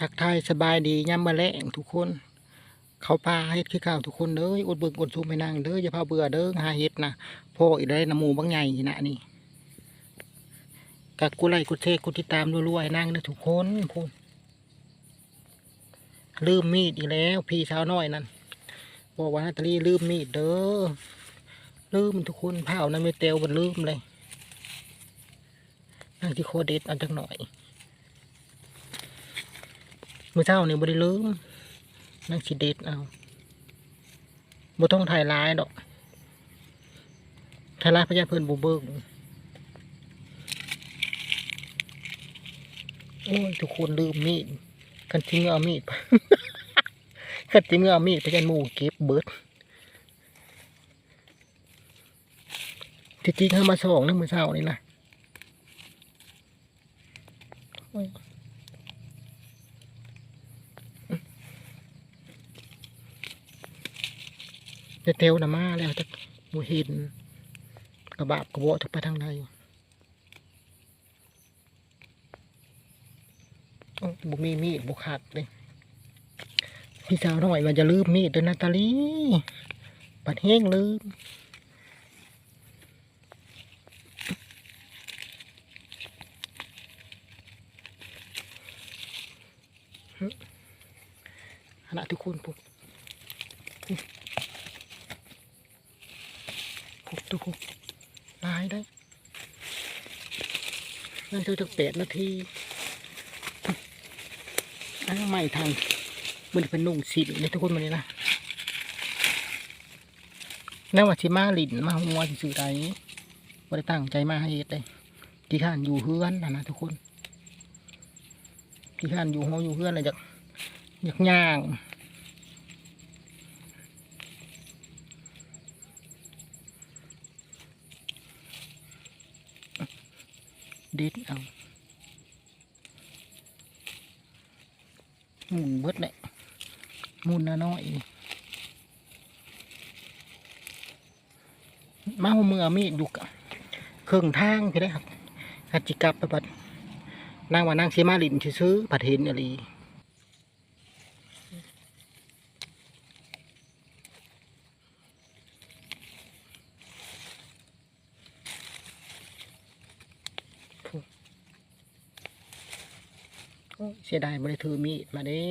ทักทายสบายดีย่ำมาแรงทุกคน เขาพาเฮ็ดขี้ข้าวทุกคนเด้ออดเบิ่งอดซูมให้นางเด้ออย่าพาเบื่อเด้อหาเฮ็ดนะพ่ออีได้น้ำหมูบางใหญ่นะนี่กักกุไลกุเทกกุติตามรัวๆให้นางเด้อทุกคนพูดลืมมีดอีกแล้ว พี่สาวน้อยนั่นบอกว่านาตาลีลืมมีดเด้อลืมทุกคนเผานั่นไม่เตียวมันลืมเลยนั่งที่โคเด็ดเอาจักหน่อย มื่อเช้านี่บ่ได้ลืมนั่งสิเด็ดเอาบ่ต้องถ่ายร้ายดอกถ่ายร้ายพระยาเพิ่อนบ่เบิ่งโอ้ยทุกคนลืมมีดกันทิ้งเอามีดกันทิ้งเอามีดไปยันหมูเก็บเบิดที่จริงเขามาสองนึงมื้อเช้านี่นะโอ้ย เตวเตวนะมาแล้วจะบูเห็นกระบาบกระโบะจะไปทางใดโอ้บุมีมีดบุขาดเลยพี่สาวหน่อยมันจะลืมมีดเดนนาตาลีปัดแห้งลืมขณะทุกคนปุ๊บ ผูกตุกตายได้นั่นเท่าจะแปดนาทีอันไม่ทันมันเป็นนุ่งสีเลยทุกคนมาเลยนะนั่นว่าชิมาลินมาหัวสื่อไรว่าได้ตั้งใจมาให้เฮ็ดเลยที่ข้านอยู่เฮือนนะนะทุกคนที่ข้านอยู่ห้องอยู่เฮือนอะไรจากอยากย่าง เด็ดเอาหมุนเบิดเลยหมุนน้อยมาหัวมือเอมีดอยู่กเครื่องทางพี่ได้ครับอาจิกับไปบัดนางว่านางเสียมาลินซื้อผัดเห็นอะไรโอ้ย เสียดายไม่ได้ถือมีดมาด้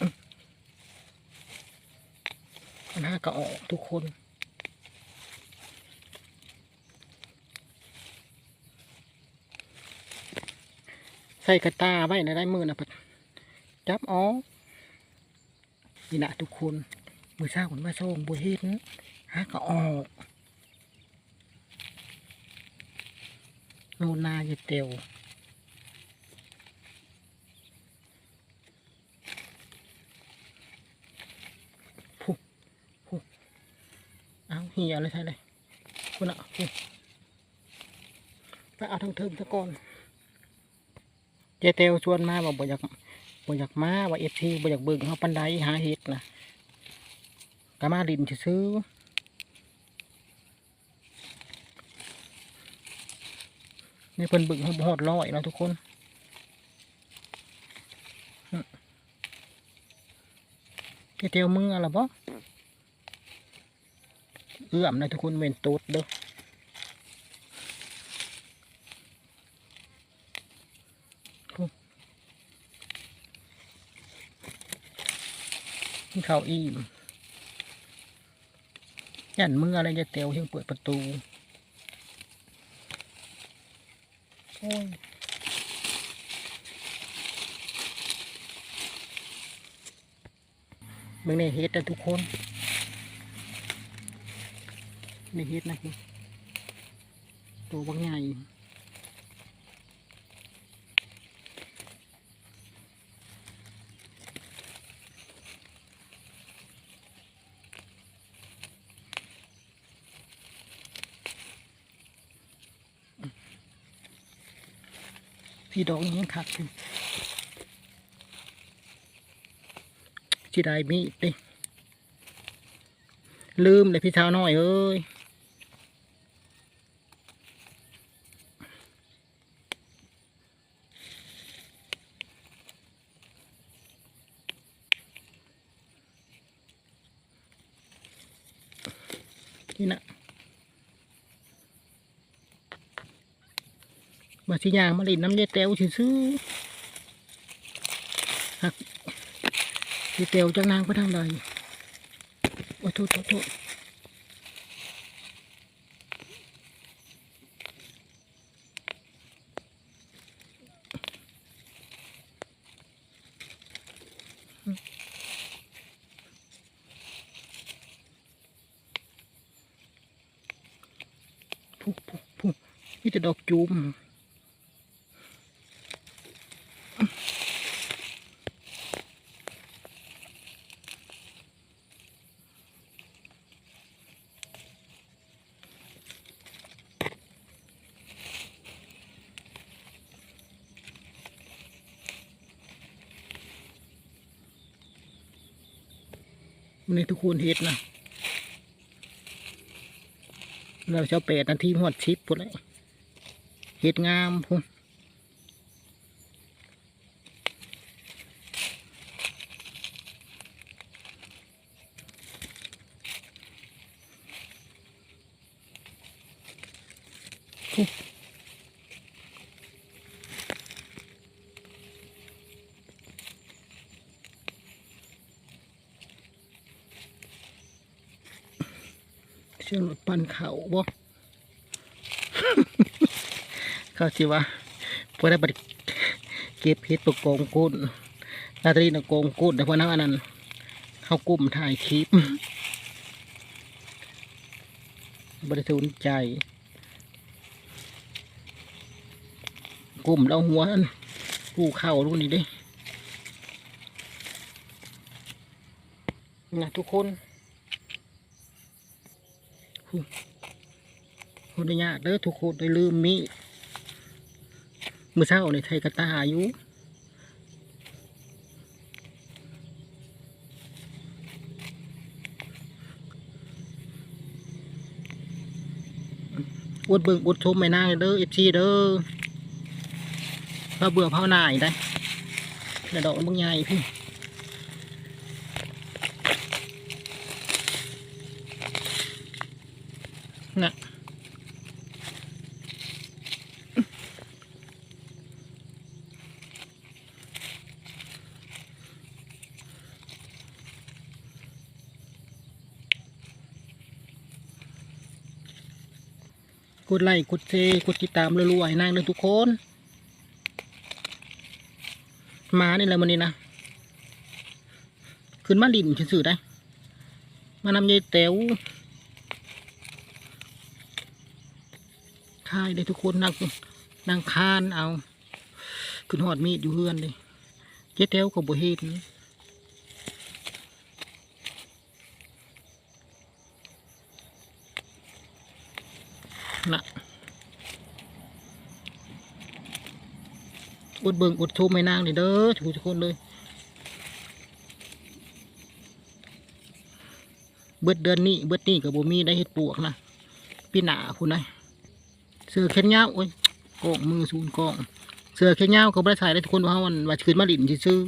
อื้าก็ออกทุกคนใส่กระตาไว้ในได้มือนะพัดจับออกนี่นะทุกคนมือเช้าคนมาส่งบุเห็นหาก็ออกโนนาเยเตียวผู้ผู้เอาเหี่ยเลยใช่เลยคุณอะผู้ไปเอาทั้งเทิงซะก่อนเจเตวชวนมาบอกบ่อยากบ่อยากมาว่าเอฟซีบ่อยากเบิ่งเขาปันไดหาเห็ดนะกามาลินซื้อ นี่เพิ่นบิ่งฮอดร้อยนะทุกคนอื้อเจเตวมืออะไรบ่เอื้อมนะทุกคนเวนตูดเด้อที่เขาอิ่มยันมืออะไรจะเตียวยังเปิดประตู โอ้ยมึงในเฮ็ดนะทุกคนในเฮ็ดนะพี่ตัวบางใหญ่ อีดอกนี้ขาดอยู่ที่ใดมีดิลืมเลยพี่ชาวน้อยเอ้ยนี่นะ มาสิยางมาลินน้ำยายแตวซื่อๆหักยายแตวจังนางไปทางใดโอ้โทษโทษโทษผู้ผู้ผู้นี่จะดอกจูม นี่ทุกคนเห็ดนะเราจะแปดนาทีหอดชิปพุ่นเลยเห็ดงามพุ่นพุ่นเชื่อรถปั่นเขาบ่เขาสิว่าพวกได้บัดเก็บเห็ดประกองก้นนาตรีนะโกงก้นแต่พวกนั้นอันนั้นเขากลุ่มถ่ายคลิปบริสุทธิ์ใจกลุ่มเราหัวอันกูเข่าลูกนี้ด้นะทุกคน คนได้ยากเด้อทุกคนได้ลืมมีมือเช้าในไทยกระตาอยู่อดเบิ่งอวดชมไม่น่าเด้อเอฟซีเด้อพาเบื่อเผาหน่ายได้แต่ดอกมึงใหญ่พี่น่ะ กดไลค์กดแชร์กดติดตามรัวๆให้นางเลยทุกคน มานี่แหละมันนี้นะขึ้นมาลินซื่อได้ มานำยายแต๋วคายได้ทุกคนนั่งนั่งคานเอา ขึ้นหอดมีดอยู่เฮือนเลยเจ๊แต๋วก็บ่เห็น นะอดเบิงอดชมไม่นางนี่เด้อทุกคนเลยเบิดเดือนนี้เบิดนี่กับบ่มีได้เฮ็ดปวกนะพี่หนาคุณนะเสือแขนยาวโอ้ยกองมือศูนกอง เสือแขนยาวก็บ่ได้ใส่ได้ทุกคนว่าวันว่าคืนมาลินซื่อ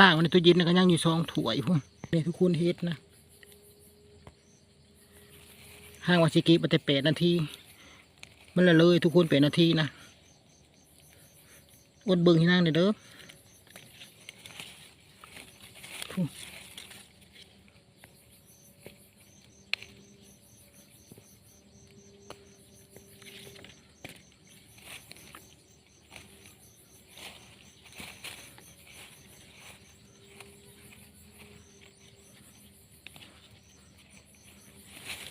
ล่างว้ในตู้เย็นนะก็ยังอยู่ซองถ้วยพุ่นนี่ทุกคนเฮ็ดนะห้างวาชิกิปแต่แปดนาทีมันละเลยทุกคนเป็นนาทีนะอดเบิ่งที่นั่งเด้อ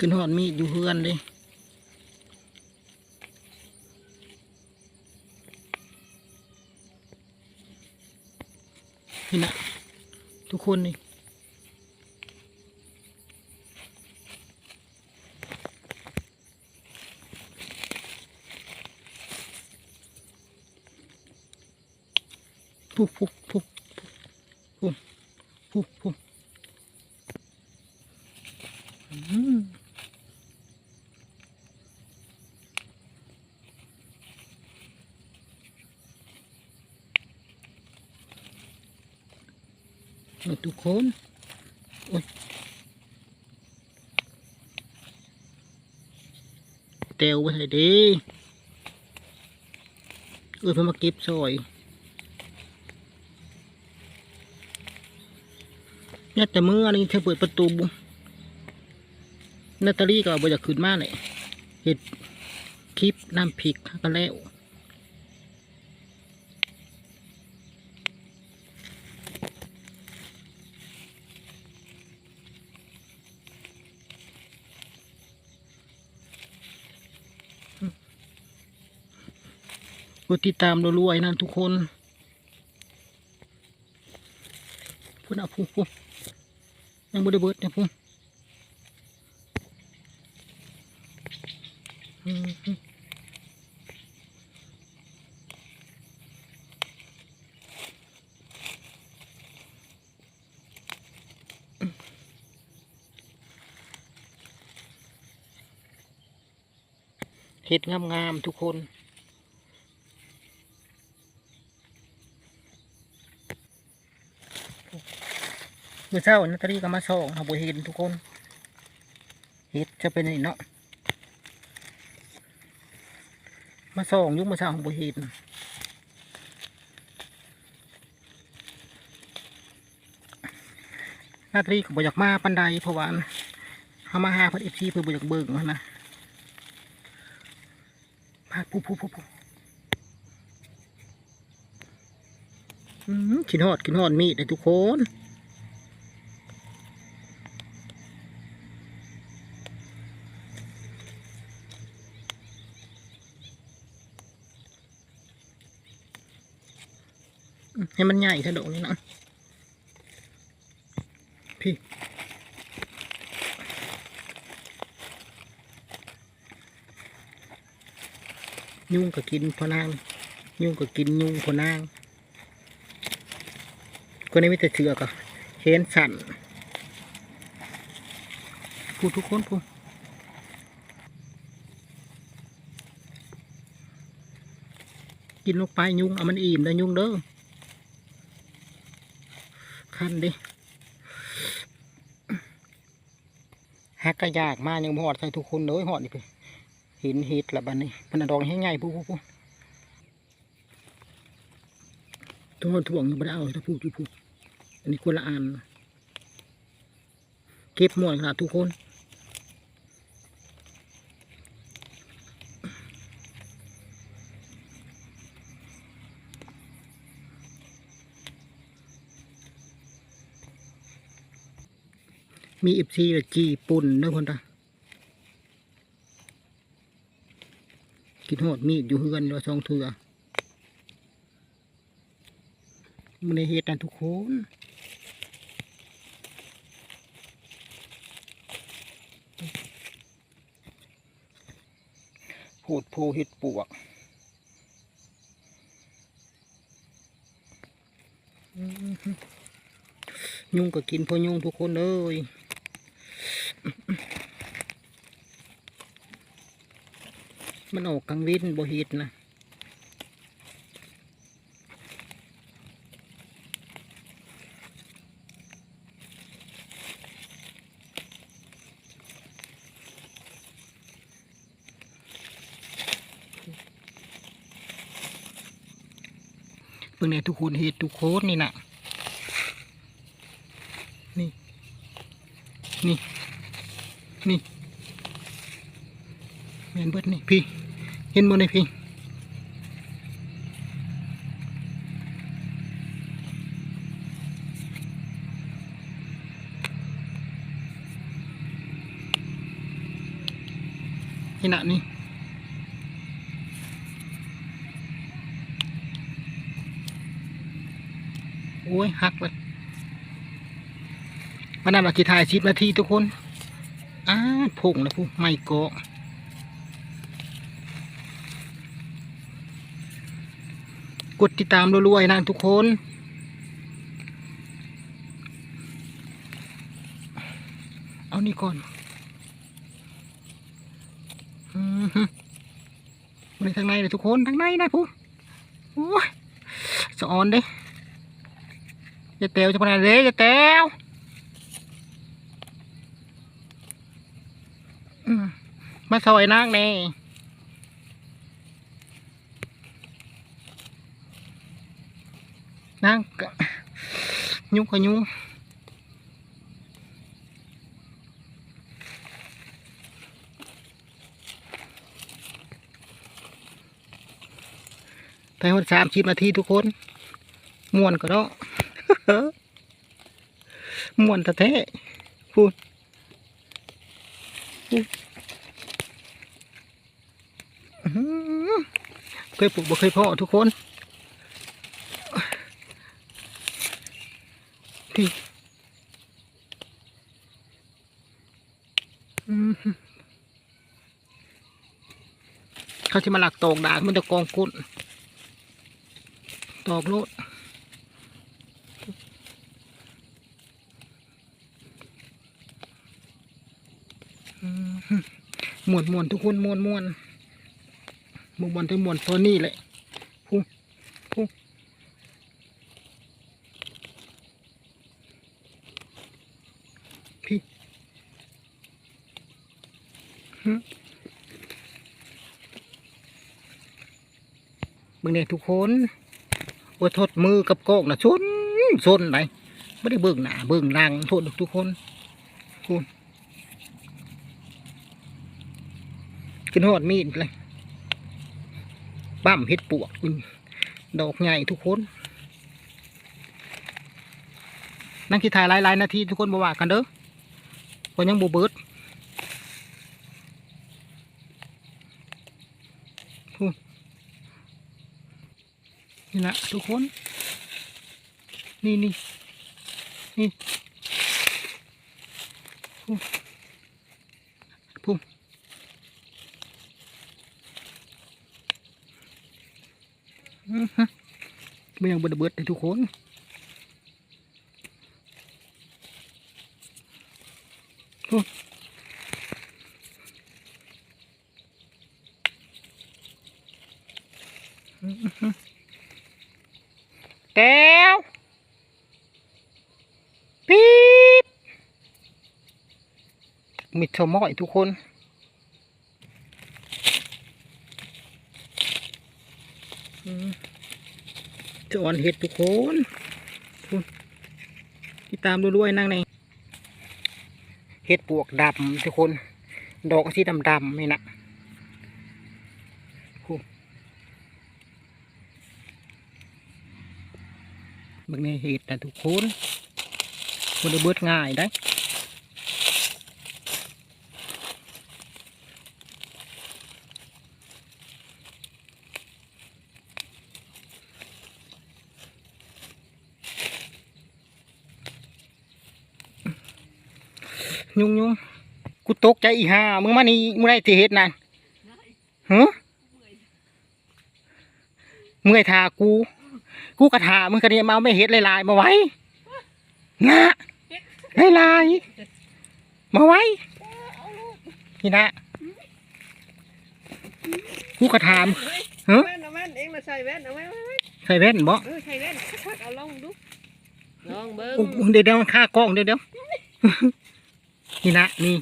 ขึ้นหอดมีดอยู่เฮือนเลยนี่นะทุกคนนี่ปุ๊บปุ๊บปุ๊บปุ๊บปุ๊บปุ๊บอืม นี่ทุกคนโอ้ยเตวไปใส่ดีเออเพิ่นมาเก็บซอยเนี่ยแต่มืออันนี้เธอเปิดประตูบุนาตาลีก็บ่อยากขึ้นมาเลยเห็ดคลิปน้ำพริกก็แล้ว กดติดตามรัวๆนะทุกคนพูดเอาพูดพูดยังบ่ได้เบิดนะพูดเห็ดงามๆทุกคน เมื่อเช้านาตาลีก็มาส่องเอาบ่เห็นทุกคนเห็ดจะเป็นนี่เนาะมาส่องยุคเมื่อเช้าของบ่เห็นนาตาลีก็บอยากมาปันใดเพราะว่าเฮามาหาเพิ่น FC เพิ่นบ่อยากเบิ่งนะพาดผู้ผู้ผู้ผู้อืมกินฮอดกินฮอดมีดเลยทุกคน ให้มันใหญ่ถ้าดอกนี้นะพี่ยุ่งก็กินพอนาง ยุ่งก็กินยุ่งพอนางคนนี้ไม่แต่เถือกอะเห็นสั่นพูดทุกคนพูดกินลงไปยุ่งเอามันอิ่มแล้วยุ่งเด้อันดิฮักก็ยากมากยังหอดใส่ทุกคนเลยหอดนี่ไปหินหิดละบันนี้มันดองให้ง่ายผู้ผู้ผู้ทุกคนถ่วงยังไม่ได้เอาถ้าพูดอยู่พูดอันนี้คนละอันเก็บหมดขนาดทุกคน มีเอฟซีจีปุ่นเด้อคนตากินหดมีดอยู่เฮือนว่าซองเถื่อมันในเหตุนั้นทุกคนโพดโพเห็ดปวกยุงก็กินพอยุงทุกคนเลย มันออกกลางวินบ่เฮ็ดนะเพิ่งเนี่ยทุกคนเฮ็ดทุกโคตรนี่นะนี่ นี่ นี่เห็นเบิดนี่พี่ เห็นบ่นี่พี่นี่นะนี่โอ้ยหักเลยวันนั้นเราจะถ่ายสิบนาทีทุกคนอ้าพุ่งแล้วผู้ไม่เกาะ กดติดตามรัวๆนะทุกคน เอานี่ก่อนอือฮึมาในทางในเลยทุกคนทางในนะผู้โอ้ยสะออนเด้จะเตวจะพนันเลยจะเตวมาซอยนางแน่ นางกะยุ่งก็ยุ่งไปหมดสามชิบนาทีทุกคน ม่วนก็ได้ม่วนแท้พูดเคยปลูกบ่เคยพาะทุกคน พี่อื้อหือเขาจะมาหลักตอกดากมันจะกองกุดตอกโลดมวนมวนทุกคนมวนมวนมวนมวนทั้งมวนตัวนี้แหละพูพูพี่หึเบิ่งเนี่ยทุกคนว่าทดมือกับกอกนะชนชนไหนไม่ได้เบิ่งหน้าเบิ่งหลังโทษทุกคนคุณขึ้นหอดมีดเลยปั้มเห็ดปวกดอกใหญ่ทุกคน นั่งคิดถ่ายหลายๆนาทีทุกคนบวากันเด้อเพราะยังบูเบิด นะทุกคน นี่นี่นี่พูดพูดอื้อหือไม่ยังเบิดเบิดเลยทุกคนโอ้อื้อหือแต้วปี๊บ มิดชมม้อยทุกคนจอนเห็ดทุกคนคุณที่ตามดูด้วยนั่งในเห็ดปวกดำทุกคน ดอกสีดำดำๆนี่นะคุณบางในเห็ดนะทุกคนคนได้เบิดง่ายได้ ยุงยุงกูตกใจอีห่ามึงมานี่มึงได้ที่เห็ดนั่นฮะเมื่อยทากู กูกระทามึงกระเดียมาเอาไม่เห็ดลายๆมาไว้นะลายๆมาไว้นี่นะกูกระทามฮะแว่นเอาแว่นเองมาใส่แว่นเอาไว้ไว้ไว้ใส่แว่นบ่เออใส่แว่นคักๆเอาลองดูลองเบิ้งอุ๊ยเดี๋ยวเดี๋ยวมันฆ่ากล้องเดี๋ยวเดี๋ยว นี่นะนี่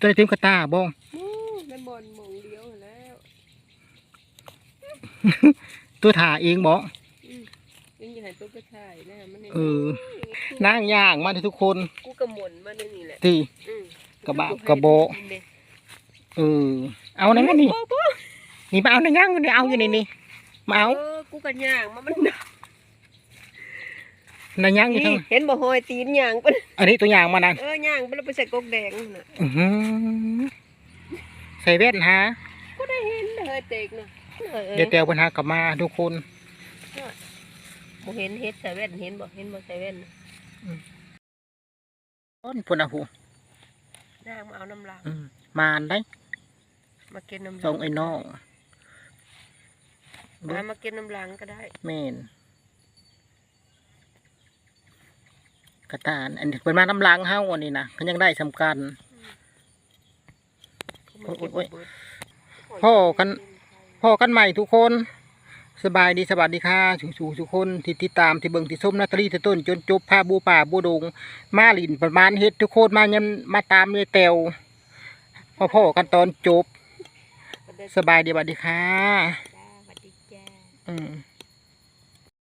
ตัวเต็มกระตาบ้องโอ้มันบอลหมองเดียวแล้วตัวถ่าเองบอกยังจะให้ตุ๊กตาแน่มันนี่เออนั่งย่างมาให้ทุกคนกูกระหม่นมาในนี่แหละที่อืมกระบะกระโบะเออเอาในนั้นนี่โบ๊ะโบ๊ะนี่มาเอาในย่างอยู่นี่เอาอยู่ในนี่มาเอาเออกูกันย่างมามันหนัก ในย่างอยู่ทั้งนี่เห็นบ่หอยตีนย่างปะอันนี้ตัวอย่างมานั่นเออย่างไปแล้วไปใส่กกแดงน่ะอื้อหือใส่แว่นฮะกูได้เห็นเลยเตกน่ะเออเออเดี๋ยวเตียวปัญหากลับมาทุกคนบ่เห็นเฮ็ดใส่แว่นเห็นบ่เห็นบ่ใส่แว่นน่ะต้นพุ่นอะหูนางมาเอาน้ำลางอืมมานได้มากินน้ำสองไอ้น้องมามากินน้ำลางก็ได้แม่น กระตานอันนี้เป็นมาน้ำล้างเฮ้าอันนี้นะเขายังได้สำคัญโอ้ยโอ้ยพ่อกันพ่อกันใหม่ทุกคน สบายดีสวัสดีค่ะชูชูทุกคนที่ติดตามที่เบิ่งที่ส้มนาตาลีที่ต้น จนจบพาบูป่าบูดง มาหลินประมาณเฮ็ดทุกคนมายังมาตามเลยแตวพ่อพ่อกันตอนจบ สบายดีสวัสดีค่ะจ้าสวัสดีจ้าอืม